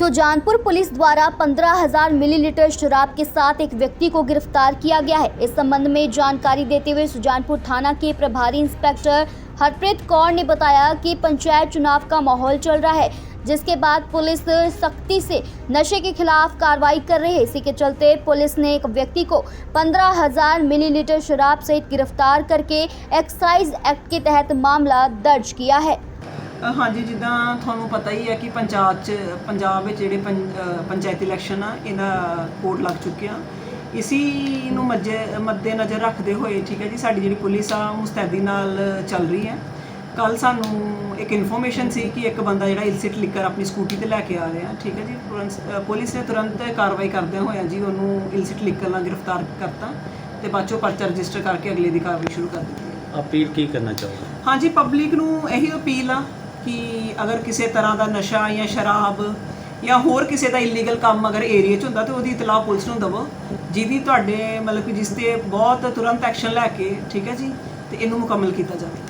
Sujanpur police द्वारा 15,000 millilitre शराब के साथ एक व्यक्ति को गिरफ़्तार किया गया है। इस संबंध में जानकारी देते हुए सुजानपुर थाना के प्रभारी इंस्पेक्टर हरप्रीत कौर ने बताया कि पंचायत चुनाव का माहौल चल रहा है जिसके बाद पुलिस सख्ती से नशे के खिलाफ कार्रवाई कर रही है। इसी के चलते पुलिस ने एक व्यक्ति को 15,000 मिलीलीटर शराब सहित गिरफ़्तार करके एक्साइज एक्ट के तहत मामला दर्ज किया है। ਅ, ਹਾਂਜੀ ਜਿੱਦਾਂ ਤੁਹਾਨੂੰ ਪਤਾ ਹੀ ਹੈ ਕਿ ਪੰਚਾਇਤ ਚ ਪੰਜਾਬ ਵਿੱਚ ਜਿਹੜੇ ਪੰ- ਅ, ਪੰਚਾਇਤੀ ਇਲੈਕਸ਼ਨ ਆ ਇਹਦਾ ਕੋਡ ਲੱਗ ਚੁੱਕਿਆ ਇਸੀ ਨੂੰ ਮੱਜੇ ਮੱਦੇ ਨਜ਼ਰ ਰੱਖਦੇ ਹੋਏ ਠੀਕ ਹੈ ਜੀ ਸਾਡੀ ਜਿਹੜੀ ਪੁਲਿਸ ਆ ਮੁਸਤੈਦੀ ਨਾਲ ਚੱਲ ਰਹੀ ਹੈ। ਕੱਲ ਸਾਨੂੰ ਇੱਕ ਇਨਫੋਰਮੇਸ਼ਨ ਸੀ ਕਿ ਇੱਕ ਬੰਦਾ ਜਿਹੜਾ ਇਲਸਿਟ ਲਿਕਰ ਆਪਣੀ ਸਕੂਟੀ ਤੇ ਲੈ ਕੇ ਆ ਰਿਹਾ ਠੀਕ ਹੈ ਜੀ ਪੁਲਿਸ- ਅ, ਪੁਲਿਸ ਨੇ ਤੁਰੰਤ ਕਾਰਵਾਈ ਕਰਦਿਆਂ ਹੋਇਆਂ ਜੀ ਉਹਨੂੰ ਇਲਸਿਟ ਲਿਕਰ ਨਾਲ ਗ੍ਰਿਫਤਾਰ ਕਰਤਾ ਤੇ ਬਾਅਦ 'ਚੋਂ ਪਰਚਾ ਰਜਿਸਟਰ ਕਰਕੇ ਅਗਲੇ ਦੀ ਕਾਰਵਾਈ ਸ਼ੁਰੂ ਕਰ ਦਿੱਤੀ ਅਪੀਲ ਕੀ ਕਰਨਾ ਚਾਹੋਗੇ? ਹਾਂਜੀ ਪਬਲਿਕ ਨੂੰ ਇਹੀ ਅਪੀਲ ਆ ਕਿ ਅਗਰ ਕਿਸੇ ਤਰ੍ਹਾਂ ਦਾ ਨਸ਼ਾ ਜਾਂ ਸ਼ਰਾਬ ਜਾਂ ਹੋਰ ਕਿਸੇ ਦਾ ਇਲੀਗਲ ਕੰਮ ਅਗਰ ਏਰੀਆ 'ਚ ਹੁੰਦਾ ਤੇ ਉਹਦੀ ਇਤਲਾਹ ਪੁਲਿਸ ਨੂੰ ਦਿਵੋ, ਜਿਹਦੀ ਤੁਹਾਡੇ ਮਤਲਬ ਕਿ ਜਿਸ ਤੇ ਬਹੁਤ ਤੁਰੰਤ ਐਕਸ਼ਨ ਲੈ ਕੇ, ਠੀਕ ਹੈ ਜੀ, ਤੇ ਇਹਨੂੰ ਮੁਕੰਮਲ ਕੀਤਾ ਜਾਵੇ।